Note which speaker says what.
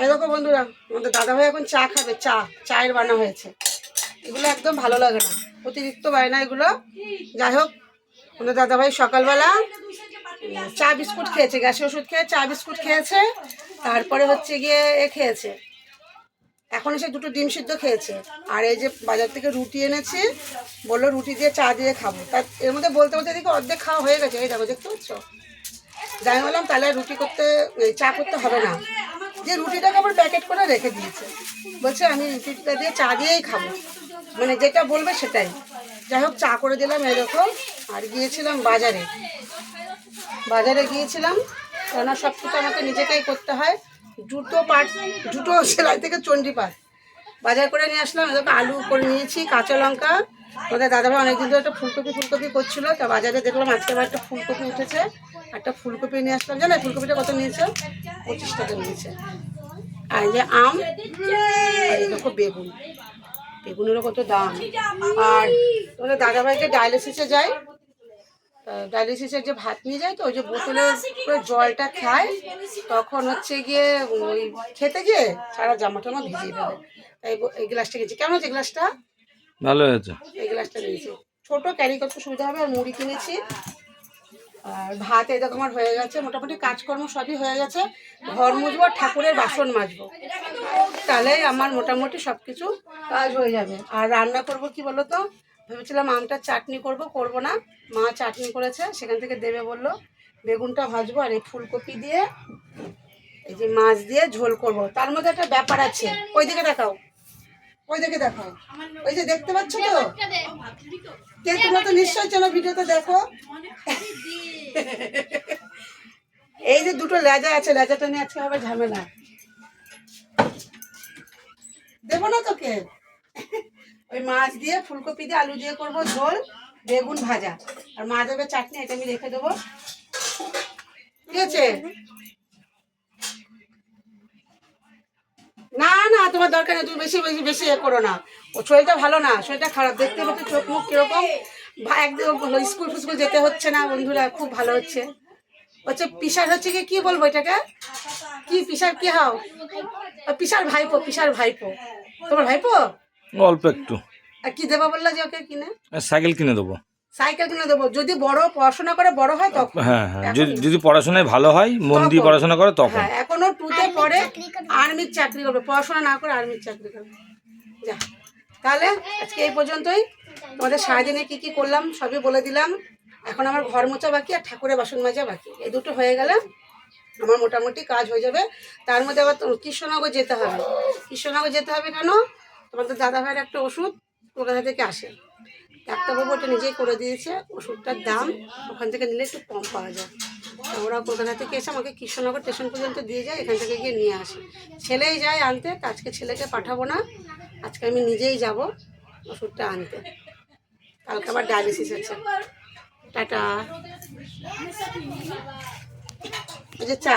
Speaker 1: এই দেখো বন্ধুরা, আমাদের দাদাভাই এখন চা খাবে, চা, চায়ের বানা হয়েছে। এগুলো একদম ভালো লাগে না, অতিরিক্ত বায়না এগুলো। যাই হোক, আমাদের দাদাভাই সকালবেলা চা বিস্কুট খেয়েছে, গ্যাসের ওষুধ খেয়ে চা বিস্কুট খেয়েছে, তারপরে হচ্ছে গিয়ে এ খেয়েছে। এখন এসে দুটো ডিম সিদ্ধ খেয়েছে। আর এই যে বাজার থেকে রুটি এনেছি, বলল রুটি দিয়ে চা দিয়ে খাব। তার এর মধ্যে বলতে বলতে দেখি অর্ধেক খাওয়া হয়ে গেছে, এই দেখো, দেখতে পাচ্ছ? যাই বললাম, তাহলে রুটি করতে চা করতে হবে না। যে রুটিটাকে আবার প্যাকেট করে রেখে দিয়েছে। বলছে, আমি রুটিটা দিয়ে চা দিয়েই খাব। মানে যেটা বলবে সেটাই। যাই হোক, চা করে দিলাম এরকম। আর গিয়েছিলাম বাজারে। বাজারে গিয়েছিলাম। কেননা সব কিছু আমাকে নিজেকেই করতে হয়। দুটো পাট, দুটো সেলাই থেকে চণ্ডী পাট। বাজার করে নিয়ে আসলাম। এদিকে আলু করে নিয়েছি, কাঁচা লঙ্কা। আমাদের দাদাভাই অনেকদিন ধরে একটা ফুলকপি ফুলকপি করছিল। তা বাজারে দেখলাম আজকে আবার একটা ফুলকপি উঠেছে। একটা ফুলকপি নিয়ে আসলাম জানো ফুলকপিটা কত নিয়েছে? পঁচিশ টাকা নিয়েছে। আর এই যে আম দেখো বেগুন। বেগুনেরও কত দাম। আর তোমাদের দাদাভাইকে ডায়ালিসিসে যায়। ডায়ালিসিসের যে ভাত নিয়ে যায় তো ওই যে বোতলে জলটা খায়। তখন হচ্ছে গিয়ে ওই খেতে গিয়ে সারা জামা টামা ভিজিয়ে ফেলে। তাই এই গ্লাসটা গেছি কেমন হচ্ছে গ্লাসটা?
Speaker 2: ভালো হয়েছে।
Speaker 1: এই গ্লাসটা নিয়েছি। ছোট ক্যারি করতে সুবিধা হবে আর মুড়ি কিনেছি। আর ভাত এই দেখো আমার হয়ে গেছে, মোটামুটি কাজকর্ম সবই হয়ে গেছে। ঘর আর ঠাকুরের বাসন মাজবো। তাহলেই আমার মোটামুটি সব কিছু কাজ হয়ে যাবে। আর রান্না করব কি বলো তো ভেবেছিলাম আমটা চাটনি করব করব না। মা চাটনি করেছে, সেখান থেকে দেবে বলল, বেগুনটা ভাজবো আর এই ফুলকপি দিয়ে, এই যে মাছ দিয়ে ঝোল করব। তার মধ্যে একটা ব্যাপার আছে ওই দিকে দেখাও। ওই দিকে দেখাও ওই যে দেখতে পাচ্ছ তো? কে তোমরা তো নিশ্চয়ই চেনো ভিডিওতে দেখো। এই যে দুটো লেজা আছে লেজাটা নিয়ে আজকে হবে ঝামেলা। দেবো না তোকে? ওই মাছ দিয়ে ফুলকপি দিয়ে আলু দিয়ে করব ঝোল বেগুন ভাজা। আর মা দেবে চাটনি এটা আমি রেখে দেবো। ঠিক আছে না না তোমার দরকার নেই তুমি বেশি বেশি বেশি এ করো না। ও শরীরটা ভালো না শরীরটা খারাপ। দেখতে পাচ্ছ চোখ মুখ কীরকম? একদম স্কুল ফুসকুল যেতে হচ্ছে না বন্ধুরা খুব ভালো হচ্ছে। হচ্ছে পিসার হচ্ছে কি কি বলব এটাকে? কি পিসার কি হাও? পিসার ভাইপো পিসার ভাইপো। তোমার ভাইপো?
Speaker 2: অল্প একটু।
Speaker 1: আর কি দেবা বললা যে ওকে কিনে?
Speaker 2: সাইকেল কিনে দেবো।
Speaker 1: সাইকেল কিনে দেবো। যদি বড় পড়াশোনা করে বড় হয় তখন।
Speaker 2: হ্যাঁ হ্যাঁ। যদি যদি পড়াশোনায় ভালো হয় মন দিয়ে পড়াশোনা করে তখন।
Speaker 1: হ্যাঁ এখনও টুতে পড়ে আর্মির চাকরি করবে। পড়াশোনা না করে আর্মির চাকরি করবে। যা। তাহলে আজকে এই পর্যন্তই। তোমাদের সারাদিনে কি কি করলাম সবই বলে দিলাম। এখন আমার ঘর মোছা বাকি আর ঠাকুরের বাসন মাজা বাকি। এই দুটো হয়ে গেলে আমার মোটামুটি কাজ হয়ে যাবে। তার মধ্যে আবার কৃষ্ণনগর যেতে হবে। কৃষ্ণনগর যেতে হবে কেন? তোমাদের দাদা ভাইয়ের একটা ওষুধ কলকাতা থেকে আসে। ডাক্তারবাবু ওটা নিজেই করে দিয়েছে। ওষুধটার দাম ওখান থেকে নিলে একটু কম পাওয়া যায়। ওরা কলকাতা থেকে এসে আমাকে কৃষ্ণনগর স্টেশন পর্যন্ত দিয়ে যায়, এখান থেকে গিয়ে নিয়ে আসে। ছেলেই যায় আনতে আজকে ছেলেকে পাঠাবো না, আজকে আমি নিজেই যাব ওষুধটা আনতে। কালকে আবার ডায়ালিসিস আছে। টাটা। যে চা